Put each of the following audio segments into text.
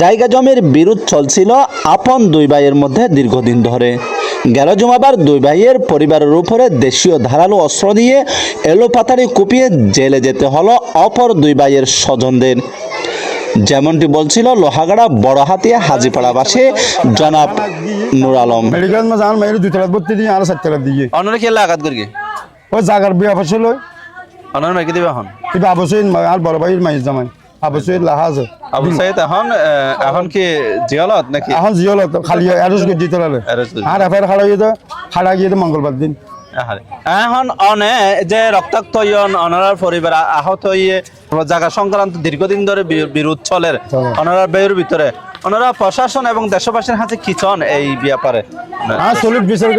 জায়গা জমির বিরোধ চলছিল আপন দুই ভাইয়ের মধ্যে দীর্ঘদিন ধরে। গেল জমাবার দুই ভাইয়ের পরিবারের উপরে দেশীয় ধারালো অস্ত্র দিয়ে এলোপাতাড়ি কুপিয়ে জেলে যেতে হলো অপর দুই ভাইয়ের স্বজনদের। যেমনটি বলছিল লোহাগাড়া বড় হাতিয়া হাজিপাড়াবাসী জনাব নুর আলম। মেডিকেল মে যান মেয়ের দুই তলা ভর্তি দিয়ে আর চার তলা দিয়ে অন্যরা খেলে আঘাত করি ও জাগার বিয়া ফসল দিবে এখন? কিন্তু আবশ্যই আর বড় ভাইয়ের মাইজ জামাই। আবশ্যই লাহা আছে আবু সাইদ এখন আহ, এখন কি জিয়ালত নাকি? এখন খালি আর গিয়ে মঙ্গলবার দিন। এখন অনে যে রক্তাক্ত অনারার পরিবার আহত হয়ে জায়গা সংক্রান্ত দীর্ঘদিন ধরে বিরোধ চলের চলে। অনারার বেয়ের ভিতরে ওনারা প্রশাসন এবং দেশবাসীর হাতে কি চন এই ব্যাপারে? আর চল্লিশ বিশের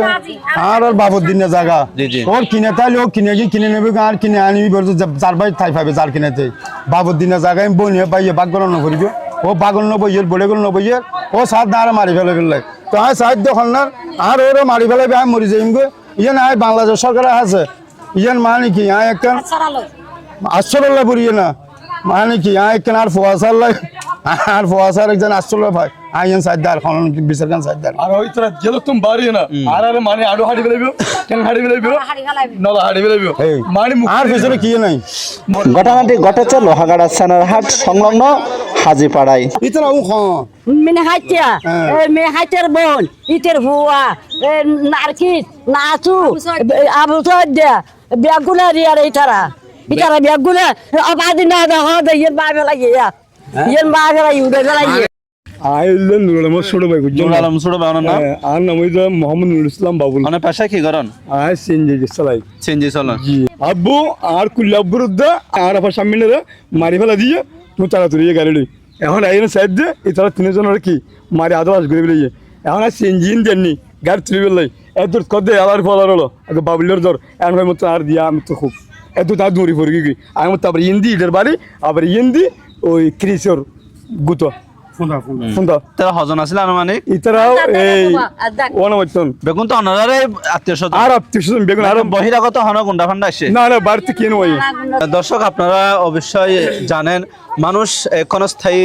আর আর বাবুর দিনে জায়গা। জি, জি। ওর কিনে তাইলে ও কিনে গিয়ে কিনে নেবে আর কিনে আনিবি বলছে যে যার ভাই থাই পাবে যার কিনেতে বাবুর দিনে জায়গায় আমি বই নিয়ে পাইয়ে বাঘ গল নকরিব ও বাগল নবইয়ের বলে গেল নবইয়ের ও সাত না আর মারি ফেলে ফেললে তো আমি সাহায্য হল না আর ওরা মারি ফেলাবে আমি মরি যাইম গো। ইয়ে না বাংলাদেশ সরকার আছে। ইয়ে মানে কি আয় একটা আশ্চর্য বুড়িয়ে না মানে কি আয় একটা আর ফোয়াশার লাই আর ফোয়াশার একজন আশ্চর্য ভাই। আইন সাইড দার খন বিচার খান সাইড দার আর ওই তোরা গেল তুমি বাড়ি না। আর আর মানে আডো হাড়ি বেলাইব কেন হাড়ি বেলাইব নলা হাড়ি বেলাইব এই, মানে আর পিছনে কি নাই? ঘটনাটি ঘটেছে লোহাগাড়া সেনারহাট সংলগ্ন হাজিপাড়ায়। ইতনা উ খ। মেনে হাইতিয়া হ্যাঁ। মেয়ে হাইতের বোন ইতের ভুয়া নারকিস নাচু আবু সদ্যা ব্যাগুলা রিয়ার ইতারা ইতারা ব্যাগুলা অবাদি না দেখা ইয়ের বাবে লাগিয়ে। নুরুল ছোট ভাই আলম আর নাম হইতো মোহাম্মদ নুরুল ইসলাম বাবুল মানে পেশায় কি করেন চালাই চেঞ্জি চলন আব্বু আর কুল্লা আর আবার সামনে মারি ফেলা দিয়ে তুমি তাড়াতাড়ি গাড়ি এখন আইন সাইড দিয়ে এই তারা তিনজন আর কি মারি আদর আস করে বেরিয়ে এখন আর সিনজিন দেননি গাড়ি তুলি বেলাই এত কদে আবার ফলার হলো আগে বাবুলের দর এখন ভাই মতো আর দিয়া আমি তো খুব এত তার দৌড়ি পড়ে গিয়ে আমি তারপরে ইন্দি ইটের বাড়ি আবার ইন্দি ওই ক্রিসর গুতো। তারা হজন আছিল আনুমানিক? ইতারাও এই ওনামতন বেগুন তো অনারারে আত্মীয় স্বজন? আর আত্মীয় স্বজন বেগুন আর বহিরাগত হন গুন্ডা ফান্ডা আসছে না না বাড়িতে কেন ওই দর্শক আপনারা অবশ্যই জানেন মানুষ এখন স্থায়ী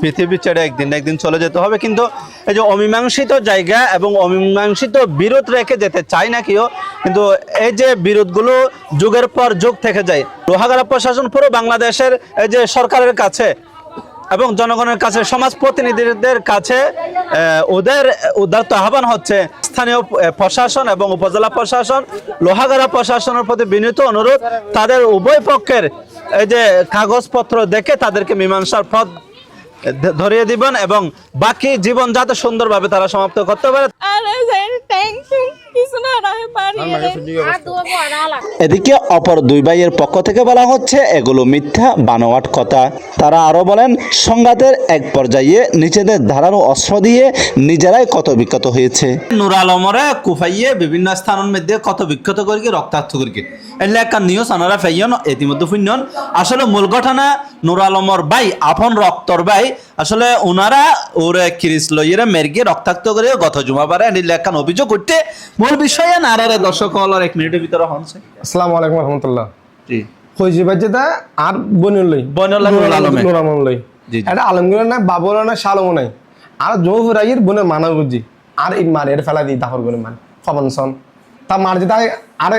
পৃথিবী ছেড়ে একদিন একদিন চলে যেতে হবে। কিন্তু এই যে অমীমাংসিত জায়গা এবং অমীমাংসিত বিরোধ রেখে যেতে চায় না কেউ, কিন্তু এই যে বিরোধগুলো যুগের পর যুগ থেকে যায় লোহাগাড়া প্রশাসন পুরো বাংলাদেশের এই যে সরকারের কাছে এবং জনগণের কাছে, সমাজ প্রতিনিধিদের কাছে ওদের উদারত আহ্বান হচ্ছে, স্থানীয় প্রশাসন এবং উপজেলা প্রশাসন লোহাগাড়া প্রশাসনের প্রতি বিনীত অনুরোধ, তাদের উভয় পক্ষের এই যে কাগজপত্র দেখে তাদেরকে মীমাংসার পথ ধরিয়ে দিবেন এবং বাকি জীবন যাতে সুন্দরভাবে তারা সমাপ্ত করতে পারে। থ্যাংক যাই এদিকে অপর দুই ভাইয়ের পক্ষ থেকে বলা হচ্ছে এগুলো মিথ্যা বানোয়াট কথা। তারা আরও বলেন সংঘাতের এক পর্যায়ে নিজেদের ধারালো অস্ত্র দিয়ে নিজেরাই কত বিক্ষত হয়েছে। নুর আলমরে কুফাইয়ে বিভিন্ন স্থানের মধ্যে কত বিক্ষত করি রক্তাক্ত করি এলে একটা নিউজ আনারা ফাইয়ন ইতিমধ্যে ফুন্যন আসলে মূল ঘটনা নুর আলমর ভাই আপন রক্তর ভাই আসলে ওনারা ওরে কিরিস লইয়েরা মেরগে রক্তাক্ত করে গত জুমাবারে এলে একটা অভিযোগ করতে মূল বিষয়ে নারারে দর্শক হলার এক মিনিটের ভিতরে হনছে। আসসালামু আলাইকুম রহমতুল্লাহ। জি। কইজি বাজেদা আর বনুল্লাহ আলমে। জি। এটা আলমগীর না বাবুল না শালমও নাই। আর বনে মানা বুঝি। আর ইন মারে ফেলা দি দাহর বনে মান ফবন সন। তা মার যেটা আর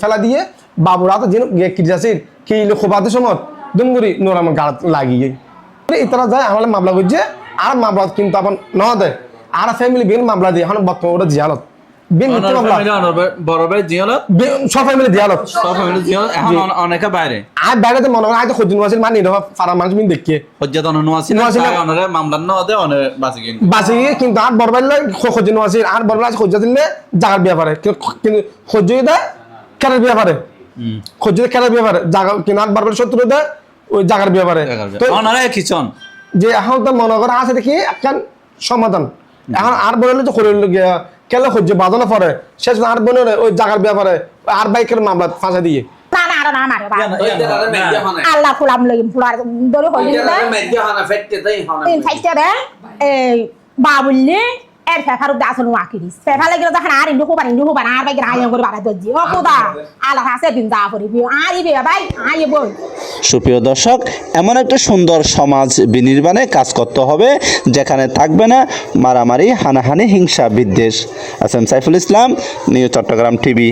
ফেলা দিয়ে বাবুরা তো যেন কিজাসির কি খোবাতে সমত দুমগুরি নুর আলম গাড় লাগি গই। যায় আমার মামলা বুঝছে আর মামলা কিন্তু আপন ন দেয় আর ফ্যামিলি বিন মামলা দিয়ে এখন বর্তমান ওটা জিয়ালত বড় ভাই জিয়ালত? সব ফ্যামিলি দিয়ালত সব ফ্যামিলি জিয়ালত। এখন অনেকে বাইরে। আর বাইরে মনে হয় আজ নোয়াছিল মানে এটা ফারা মানুষ মিন দেখে। হজ্জাত নোয়াসিন- অনরে নদে অনে বাঁচি গেল বাসে কিন্তু আর আর দিলে জাগার ব্যাপারে কিন্তু দেয় কেনার ব্যাপারে কেনার ব্যাপারে জাগা কিন্তু আর শত্রু দেয় ওই জাগার ব্যাপারে তো অনরে কিচন যে এখন তো মনে করা আছে দেখি একখান সমাধান। এখন আর বলে যে করে কেলে হচ্ছে বাদনা পরে শেষ আর বোনের ওই জাগার ব্যাপারে আর বাইকের মামলা ফাঁসা দিয়ে। না না না না না। আল্লাহ ফুলাম লই ফুলার দরে হইলি না। তিন ফাইতে রে এই বাবুল্লি এর ফেফার আসল ফেফা যখন আর আর করে বাড়া ও কোদা আলা হাসে দিন যা আর ইবে ভাই বল সুপ্রিয় দর্শক, এমন একটা সুন্দর সমাজ বিনির্মাণে কাজ করতে হবে, যেখানে থাকবে না মারামারি, হানাহানি, হিংসা, বিদ্বেষ। Asem Saiful Islam, new Chittagong TV.